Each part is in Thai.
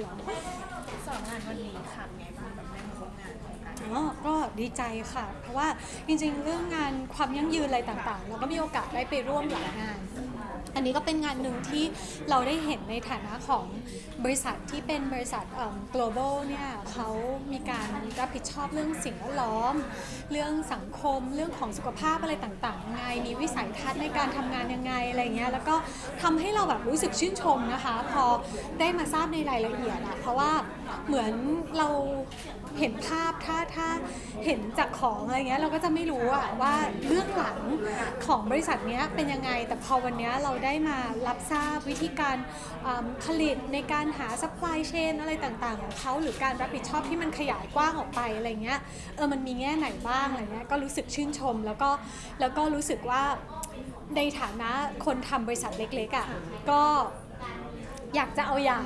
เหรอ สองงานวันนี้ค่ะเป็นไงบ้างแบบได้มาร่วมงานของกันอ๋อก็ดีใจค่ะ เพราะว่าจริงๆ เรื่องงานความยั่งยืนอะไรต่างๆ เราก็มีโอกาสได้ไปร่วมหลายงาน อันนี้ก็เป็นงานหนึ่งที่เราได้เห็นในฐานะของบริษัทที่เป็นบริษัท global เนี่ยเขามีการรับผิดชอบเรื่องสิ่งแวดล้อม เรื่องสังคมเรื่องของสุขภาพอะไรต่างๆยังไง มีวิสัยทัศน์ในการทำงานยังไงอะไรเงี้ยแล้วก็ทำให้เราแบบรู้สึกชื่นชมนะคะ พอได้มาทราบในรายละเอียดอะเพราะว่าเหมือนเราเห็นภาพถ้าถ้าเห็นจากของอะไรเงี้ยเราก็จะไม่รู้อะว่าเบื้องหลังของบริษัทเนี้ยเป็นยังไงแต่พอวันเนี้ยเราได้ได้มารับทราบวิธีการผลิตในการหา supply chain อะไรต่างๆ ของเขาหรือการรับผิดชอบที่มันขยายกว้างออกไปอะไรเงี้ยเออมันมีแง่ไหนบ้างอะไรเงี้ยก็รู้สึกชื่นชมแล้วก็แล้วก็รู้สึกว่าในฐานะคนทำบริษัทเล็กๆอะ่ะก็อยากจะเอาอย่าง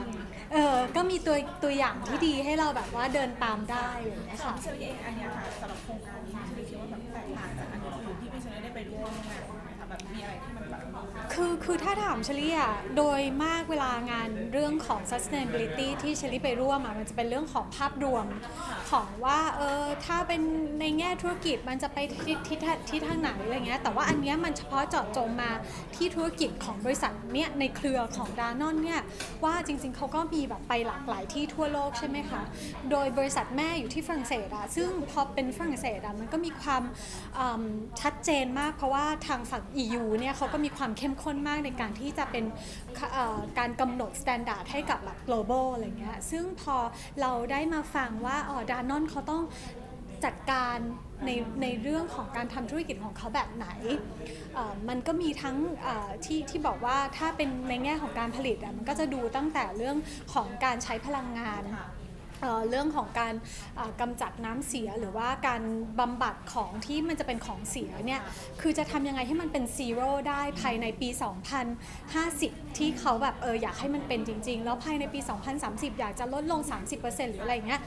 เออก็มีตัวตัวอย่างที่ดีให้เราแบบว่าเดินตามได้อะไรเงี้ยค่ะเชอรี่เองอันนี้ค่ะสำหรับโครงการนี้เชอรี่คิดว่าแบบแตกต่างจากอันอื่นที่พี่เชอได้ไปร่วมงานไหมคะแบบมีอะไรที่มัน คือคือถ้าถามเชลี่อะโดยมากเวลางานเรื่องของ sustainability ที่เชลี่ไปร่วมอะมันจะเป็นเรื่องของภาพรวมของว่าเออถ้าเป็นในแง่ธุรกิจมันจะไปทิศทิศทางทิศทางไหนอะไรเงี้ยแต่ว่าอันเนี้ยมันเฉพาะเจาะจงมาที่ธุรกิจของบริษัทเนี้ยในเครือของดานอนเนี่ยว่าจริงๆเขาก็มีแบบไปหลากหลายที่ทั่วโลกใช่ไหมคะโดยบริษัทแม่อยู่ที่ฝรั่งเศสอะซึ่งพอเป็นฝรั่งเศสอะมันก็มีความอืมชัดเจนมากเพราะว่าทางฝั่ง EU เนี่ยเขาก็มีความเข้มข้นมากในการที่จะเป็นการกำหนดมาตรฐานให้กับแบบ global อะไรเงี้ย ซึ่งพอเราได้มาฟังว่าอ๋อดานอนเขาต้องจัดการในในเรื่องของการทำธุรกิจของเขาแบบไหน มันก็มีทั้งที่ที่บอกว่าถ้าเป็นในแง่ของการผลิตอะมันก็จะดูตั้งแต่เรื่องของการใช้พลังงาน เรื่องของการเอ่อกำจัดน้ำเสียหรือว่าการบำบัดของที่มันจะเป็นของเสียเนี่ยคือจะทำยังไงให้มันเป็นซีโร่ได้ภายในปี 2050 ที่เขาแบบเอออยากให้มันเป็นจริง ๆ แล้วภายในปี 2030 อยากจะลดลง 30%หรืออะไรเงี้ย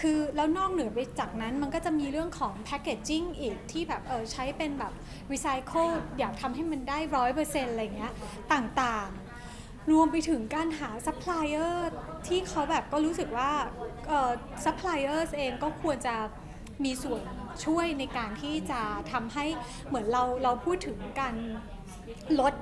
คือแล้วนอกเหนือไปจากนั้นมันก็จะมีเรื่องของแพ c เกจจิ้งอีกที่แบบเออใช้เป็นแบบรีไซเคิลอยากทำให้มันได้ร้อยเปอร์เซ็นต์อะไรเงี้ยต่างๆ รวมไปถึงการหาซัพพลายเออร์ที่เขาแบบก็รู้สึกว่าซัพพลายเออร์เองก็ควรจะมีส่วนช่วยในการที่จะทำให้เหมือนเราเราพูดถึงการ ลด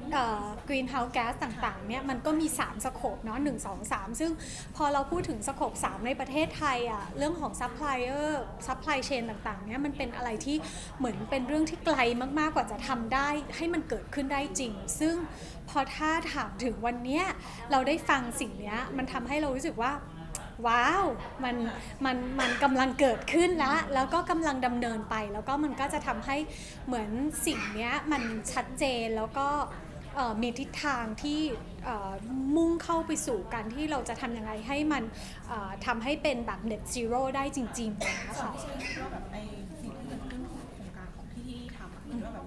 กรีนเฮาส์แก๊สต่างๆเนี่ยมันก็มี 3 สโคปเนาะ1 2 3ซึ่งพอเราพูดถึงสโคป3 ในประเทศไทยอะเรื่องของซัพพลายเออร์ซัพพลายเชนต่างๆเนี่ยมันเป็นอะไรที่เหมือนเป็นเรื่องที่ไกลมากๆกว่าจะทำได้ ให้มันเกิดขึ้นได้จริง ซึ่งพอถ้าถามถึงวันเนี้ยเราได้ฟังสิ่งเนี้ยมันทำให้เรารู้สึกว่า ว้าวมันมันมันกำลังเกิดขึ้นแล้วแล้วก็กำลังดำเนินไป แล้วก็มันก็จะทำให้เหมือนสิ่งเนี้ยมันชัดเจนแล้วก็เอ่อมีทิศทางที่เอ่อมุ่งเข้าไปสู่การที่เราจะทำยังไงให้มันเอ่อทำให้เป็นแบบ net zero ได้จริงๆนะสองคะพี่เชอรี่คิดว่าแบบไอ้สิ่งที่เกิดขึ้นของโครงการของที่ที่ทำอะคิดว่าแบบ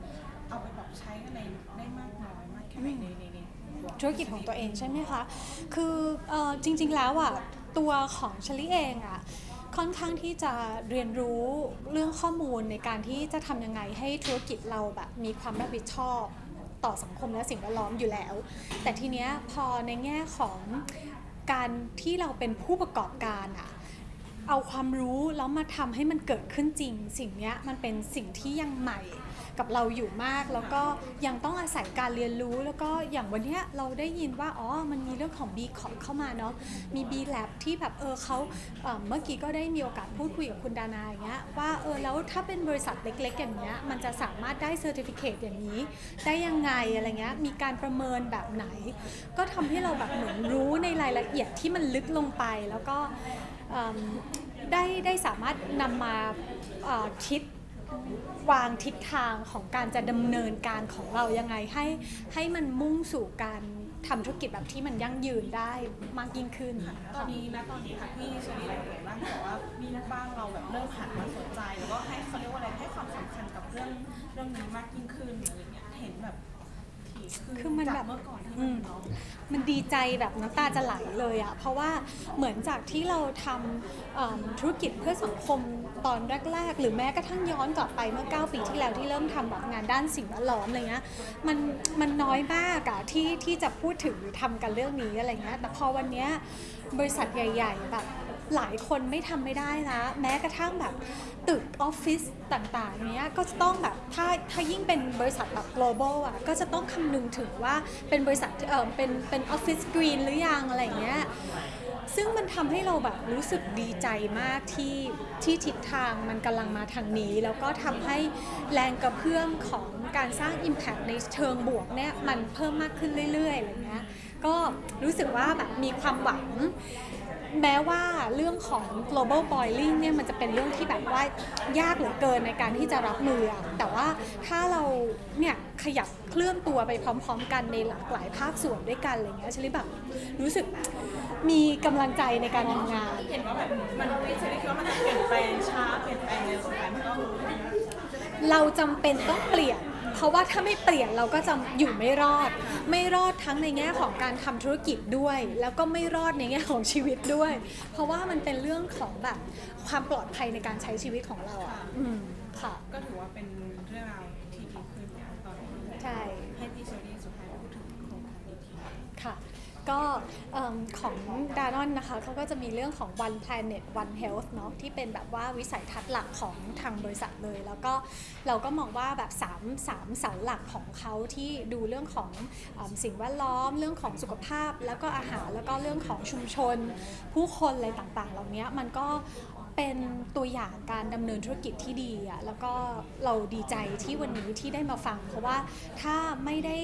เอาไปแบบใช้อะไรได้มากน้อยมากแค่ไหนในในในธุรกิจของตัวเองใช่ไหมคะ คือเออจริงๆแล้วอะ ตัวของชลิเองอะค่อนข้างที่จะเรียนรู้เรื่องข้อมูลในการที่จะทำยังไงให้ธุรกิจเราแบบมีความรับผิดชอบต่อสังคมและสิ่งแวดล้อมอยู่แล้ว แต่ทีเนี้ยพอในแง่ของการที่เราเป็นผู้ประกอบการอะ เอาความรู้แล้วมาทำให้มันเกิดขึ้นจริง สิ่งเนี้ยมันเป็นสิ่งที่ยังใหม่กับเราอยู่มาก แล้วก็ยังต้องอาศัยการเรียนรู้ แล้วก็อย่างวันเนี้ยเราได้ยินว่าอ๋อมันมีเรื่องของ B Corp เข้ามาเนาะมี B Lab ที่แบบเออเขาเอ่อเมื่อกี้ก็ได้มีโอกาสพูดคุยกับคุณดานาอย่างเงี้ยว่าเออแล้วถ้าเป็นบริษัทเล็กๆอย่างเงี้ยมันจะสามารถได้เซอร์ติฟิเคตอย่างนี้ ได้ยังไงอะไรเงี้ยมีการประเมินแบบไหน ก็ทำให้เราแบบเหมือนรู้ในรายละเอียดที่มันลึกลงไปแล้วก็ ได้ได้สามารถนำมาเอ่อทิศวางทิศทางของการจะดำเนินการของเรายังไงให้ให้มันมุ่งสู่การทำธุรกิจแบบที่มันยั่งยืนได้มากยิ่งขึ้นตอนนี้นะตอนนี้ค่ะพี่เชอรี่เป็นไงบ้างบอกว่ามีนักบ้างเราแบบเริ่มหันมาสนใจ แล้วก็ให้เขาเรียกว่าอะไรให้ความสำคัญกับเรื่องเรื่องนี้มากยิ่งขึ้นอะไรเงี้ยเห็นแบบทีคือมันแบบจากเมื่อก่อนที่ อืมันมเนาะมันดีใจแบบน้ำตาจะไหลเลยอะเพราะว่าเหมือนจากที่เราทำเอิ่มธุรกิจเพื่อสังคมตอนแรก ๆ หรือแม้กระทั่งย้อนกลับไปเมื่อ 9 ปีที่แล้วที่เริ่มทำแบบงานด้านสิ่งแวดล้อมอะไรเงี้ยมันมันน้อยมากอะที่ที่จะพูดถึงหรือทำกันเรื่องนี้อะไรเงี้ยแต่พอวันเนี้ยบริษัทใหญ่ ๆ แบบ หลายคนไม่ทำไม่ได้นะ แม้กระทั่งแบบตึกออฟฟิศต่างๆเนี้ยก็จะต้องแบบถ้าถ้ายิ่งเป็นบริษัทแบบ global อะก็จะต้องคำนึงถึงว่าเป็นบริษัทเออเป็นเป็นออฟฟิศกรีนหรือยังอะไรอย่างเงี้ยซึ่งมันทำให้เราแบบรู้สึกดีใจมากที่ที่ทิศทางมันกำลังมาทางนี้ แล้วก็ทำให้แรงกระเพื่อมของการสร้าง Impact ในเชิงบวกเนี่ยมันเพิ่มมากขึ้นเรื่อยๆอะไรเงี้ยก็รู้สึกว่าแบบมีความหวัง แม้ว่าเรื่องของ global boiling เนี่ยมันจะเป็นเรื่องที่แบบว่ายากเหลือเกินในการที่จะรับมืออะแต่ว่าถ้าเราเนี่ยขยับเคลื่อนตัวไปพร้อม ๆ กันในหลากหลายภาคส่วนด้วยกันอะไรเงี้ยชลิแบบรู้สึกมีกำลังใจในการทำงาน เห็นว่าแบบมันไม่ใช่คิดว่ามันจะเปลี่ยนแปลงช้าเปลี่ยนแปลงเร็วสุดท้ายมันก็เราจำเป็นต้องเปลี่ยน เพราะว่าถ้าไม่เปลี่ยนเราก็จะอยู่ไม่รอด ไม่รอดทั้งในแง่ของการทำธุรกิจด้วย แล้วก็ไม่รอดในแง่ของชีวิตด้วย เพราะว่ามันเป็นเรื่องของแบบความปลอดภัยในการใช้ชีวิตของเราอะอืมค่ะ ก็ถือว่าเป็นเรื่องราวที่ดีขึ้นนะคะตอนนี้ ใช่ให้พี่เชอรี่สุดท้ายพูดถึงโครงการอีกที ค่ะ ก็เอิ่มของดานอนนะคะเขาก็จะมีเรื่องของ one planet one health เนาะที่เป็นแบบว่าวิสัยทัศน์หลักของทางบริษัทเลย แล้วก็เราก็มองว่าแบบ3 3เสาหลักของเขาที่ดูเรื่องของเอมสิ่งแวดล้อมเรื่องของสุขภาพ แล้วก็อาหารแล้วก็เรื่องของชุมชน ผู้คนอะไรต่างๆ เหล่านี้มันก็ เป็นตัวอย่างการดำเนินธุรกิจที่ดีอะแล้วก็เราดีใจที่วันนี้ที่ได้มาฟัง เพราะว่าถ้าไม่ได้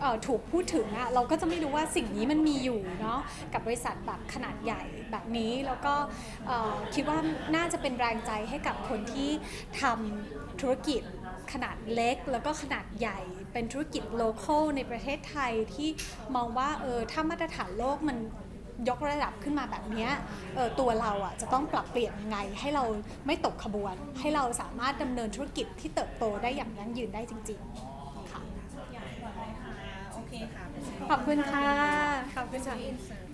เอ่อถูกพูดถึงอะเราก็จะไม่รู้ว่าสิ่งนี้มันมีอยู่เนาะกับบริษัทแบบขนาดใหญ่แบบนี้แล้วก็เอ่อคิดว่าน่าจะเป็นแรงใจให้กับคนที่ทำธุรกิจขนาดเล็กแล้วก็ขนาดใหญ่เป็นธุรกิจโลเคอลในประเทศไทยที่มองว่าเออถ้ามาตรฐานโลกมัน ยกระดับขึ้นมาแบบเนี้ยเออตัวเราอะจะต้องปรับเปลี่ยนยังไง ให้เราไม่ตกขบวน ให้เราสามารถดำเนินธุรกิจที่เติบโตได้อย่างยั่งยืนได้จริง ๆ ค่ะ อยากบอกเลยค่ะโอเคค่ะขอบคุณค่ะขอบคุณค่ะ อินเสิร์ต